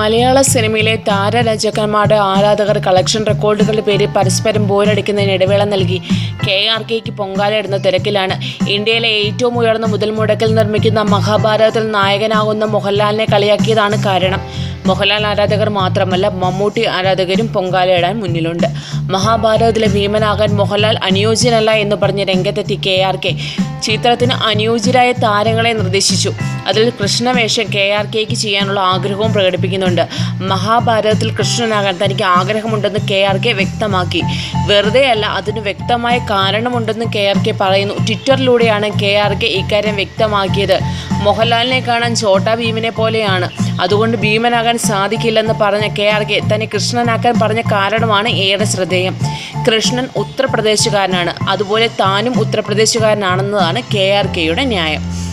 മലയാള സിനിമയിലെ താരരചകന്മാരുടെ ആരാധകർ കളക്ഷൻ റെക്കോർഡുകളുടെ പേരിൽ പരസ്പരം പോരടിക്കുന്നതിന് ഇടവേള നൽകി. കെ ആർ കെക്ക് പൊങ്കാലയിടുന്ന തിരക്കിലാണ്. ഇന്ത്യയിലെ ഏറ്റവും ഉയർന്ന മുതൽ മുടക്കിൽ നിർമ്മിക്കുന്ന മഹാഭാരതത്തിൽ നായകനാകുന്ന മോഹൻലാലിനെ കളിയാക്കിയതാണ് കാരണം. മോഹൻലാൽ ആരാധകർ മാത്രമല്ല മമ്മൂട്ടി ആരാധകരും പൊങ്കാലയിടാൻ മുന്നിലുണ്ട്. മഹാഭാരതത്തിലെ ഭീമനാകാൻ മോഹൻലാൽ അനുയോജ്യനല്ല എന്ന് പറഞ്ഞ് രംഗത്തെത്തി കെ ആർ കെ. ചിത്രത്തിന് അനുയോജ്യരായ താരങ്ങളെ നിർദ്ദേശിച്ചു. അതിൽ കൃഷ്ണവേഷം കെ ആർ കെക്ക് ചെയ്യാനുള്ള ആഗ്രഹവും പ്രകടിപ്പിക്കുന്നുണ്ട്. മഹാഭാരതത്തിൽ കൃഷ്ണനാകാൻ തനിക്ക് ആഗ്രഹമുണ്ടെന്ന് കെ ആർ കെ വ്യക്തമാക്കി. വെറുതെയല്ല അതിന് വ്യക്തമായ കാരണമുണ്ടെന്ന് കെ ആർ കെ പറയുന്നു. ട്വിറ്ററിലൂടെയാണ് കെ ആർ കെ ഇക്കാര്യം വ്യക്തമാക്കിയത്. മോഹൻലാലിനെ കാണാൻ ഛോട്ടാ ഭീമിനെ പോലെയാണ്. അതുകൊണ്ട് ഭീമനാകാൻ സാധിക്കില്ലെന്ന് പറഞ്ഞ കെ ആർ കെ തന്നെ കൃഷ്ണനാക്കാൻ പറഞ്ഞ കാരണമാണ് ഏറെ ശ്രദ്ധേയം. കൃഷ്ണൻ ഉത്തർപ്രദേശുകാരനാണ്. അതുപോലെ താനും ഉത്തർപ്രദേശുകാരനാണെന്നതാണ് കെ ആർ കെയുടെ ന്യായം.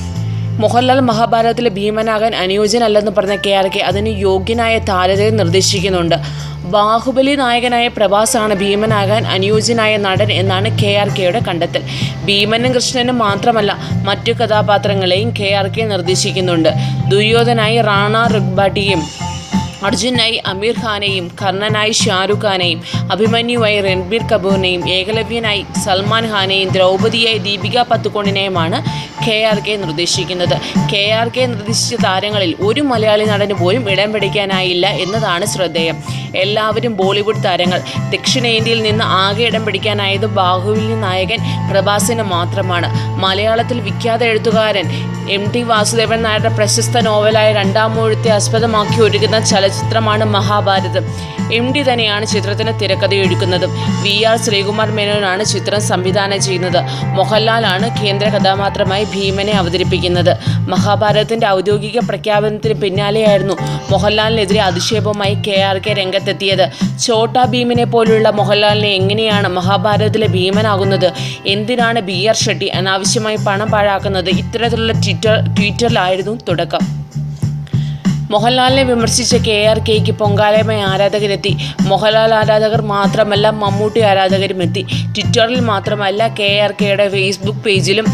മോഹൻലാൽ മഹാഭാരതത്തിലെ ഭീമനാകാൻ അനുയോജ്യനല്ലെന്ന് പറഞ്ഞ കെ ആർ കെ അതിന് യോഗ്യനായ താരത്തെ നിർദ്ദേശിക്കുന്നുണ്ട്. ബാഹുബലി നായകനായ പ്രഭാസാണ് ഭീമനാകാൻ അനുയോജ്യനായ നടൻ എന്നാണ് കെ ആർ കെയുടെ കണ്ടെത്തൽ. ഭീമനും കൃഷ്ണനും മാത്രമല്ല മറ്റു കഥാപാത്രങ്ങളെയും കെ ആർ കെ നിർദ്ദേശിക്കുന്നുണ്ട്. ദുര്യോധനായി റാണ റുഗ്ബാട്ടിയും അർജുനായി അമീർ ഖാനെയും കർണനായി ഷാരൂഖ് ഖാനെയും അഭിമന്യുവായി രൺബീർ കപൂറിനെയും ഏകലവ്യനായി സൽമാൻ ഖാനെയും ദ്രൗപദിയായി ദീപിക പത്തുക്കോണിനെയുമാണ് കെ ആർ കെ നിർദ്ദേശിക്കുന്നത്. കെ ആർ കെ നിർദ്ദേശിച്ച താരങ്ങളിൽ ഒരു മലയാളി നടന് പോലും ഇടം പിടിക്കാനായില്ല എന്നതാണ് ശ്രദ്ധേയം. എല്ലാവരും ബോളിവുഡ് താരങ്ങൾ. ദക്ഷിണേന്ത്യയിൽ നിന്ന് ആകെ ഇടം പിടിക്കാനായത് ബാഹുബലി നായകൻ പ്രഭാസിന് മാത്രമാണ്. മലയാളത്തിൽ വിഖ്യാത എഴുത്തുകാരൻ എം ടി വാസുദേവൻ നായരുടെ പ്രശസ്ത നോവലായ രണ്ടാം മുഴുത്തെ ആസ്പദമാക്കി ഒരുക്കുന്ന ചലച്ചിത്രമാണ് മഹാഭാരതം. എം ഡി തന്നെയാണ് ചിത്രത്തിന് തിരക്കഥ തിരക്കഥയൊരുക്കുന്നതും വി ആർ ശ്രീകുമാർ മേനോനാണ് ചിത്രം സംവിധാനം ചെയ്യുന്നത്. മോഹൻലാലാണ് കേന്ദ്ര കഥാപാത്രമായി ഭീമനെ അവതരിപ്പിക്കുന്നത്. മഹാഭാരതത്തിന്റെ ഔദ്യോഗിക പ്രഖ്യാപനത്തിന് പിന്നാലെയായിരുന്നു മോഹൻലാലിനെതിരെ അധിക്ഷേപവുമായി കെ ആർ കെ രംഗത്തെത്തിയത്. ഛോട്ടാ ഭീമിനെ പോലുള്ള മോഹൻലാലിനെ എങ്ങനെയാണ് മഹാഭാരതത്തിലെ ഭീമനാകുന്നത്? എന്തിനാണ് ബി ആർ ഷെട്ടി അനാവശ്യമായി പണം പാഴാക്കുന്നത്? ഇത്തരത്തിലുള്ള ട്വിറ്റർ ട്വിറ്ററിലായിരുന്നു തുടക്കം. മോഹൻലാലിനെ വിമർശിച്ച കെ ആർ കെയ്ക്ക് പൊങ്കാലയമായി ആരാധകരെത്തി. മോഹൻലാൽ ആരാധകർ മാത്രമല്ല മമ്മൂട്ടി ആരാധകരും എത്തി. ട്വിറ്ററിൽ മാത്രമല്ല കെ ആർ കെയുടെ ഫേസ്ബുക്ക് പേജിലും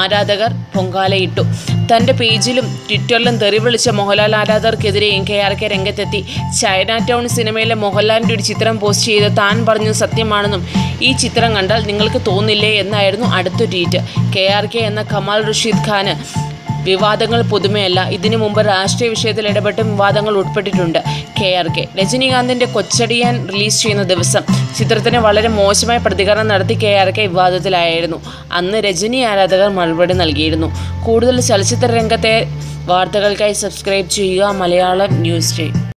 ആരാധകർ പൊങ്കാലയിട്ടു. തന്റെ പേജിലും ട്വിറ്ററിലും തെറി വിളിച്ച മോഹൻലാൽ ആരാധകർക്കെതിരെയും കെ ആർ കെ രംഗത്തെത്തി. ചൈന ടൗൺ സിനിമയിലെ മോഹൻലാലിന്റെ ഒരു ചിത്രം പോസ്റ്റ് ചെയ്ത് താൻ പറഞ്ഞു സത്യമാണെന്നും ഈ ചിത്രം കണ്ടാൽ നിങ്ങൾക്ക് തോന്നില്ലേ എന്നായിരുന്നു അടുത്ത ട്വീറ്റ്. കെ ആർ കെ എന്ന കമാൽ റഷീദ് ഖാന് വിവാദങ്ങൾ പുതുമയല്ല. ഇതിനു മുമ്പ് രാഷ്ട്രീയ വിഷയത്തിൽ ഇടപെട്ട് വിവാദങ്ങൾ ഉൾപ്പെട്ടിട്ടുണ്ട്. K R K. രജനീകാന്തിന്റെ Kochadaiiyaan release ചെയ്യുന്ന ദിവസം ചിത്രത്തിന് വളരെ മോശമായ പ്രതികരണം നടത്തി കെ ആർ കെ വിവാദത്തിലായിരുന്നു. അന്ന് രജനി ആരാധകർ മറുപടി നൽകിയിരുന്നു. കൂടുതൽ ചലച്ചിത്ര രംഗത്തെ വാർത്തകൾക്കായി സബ്സ്ക്രൈബ് ചെയ്യുക മലയാളം ന്യൂസ് ഡേ.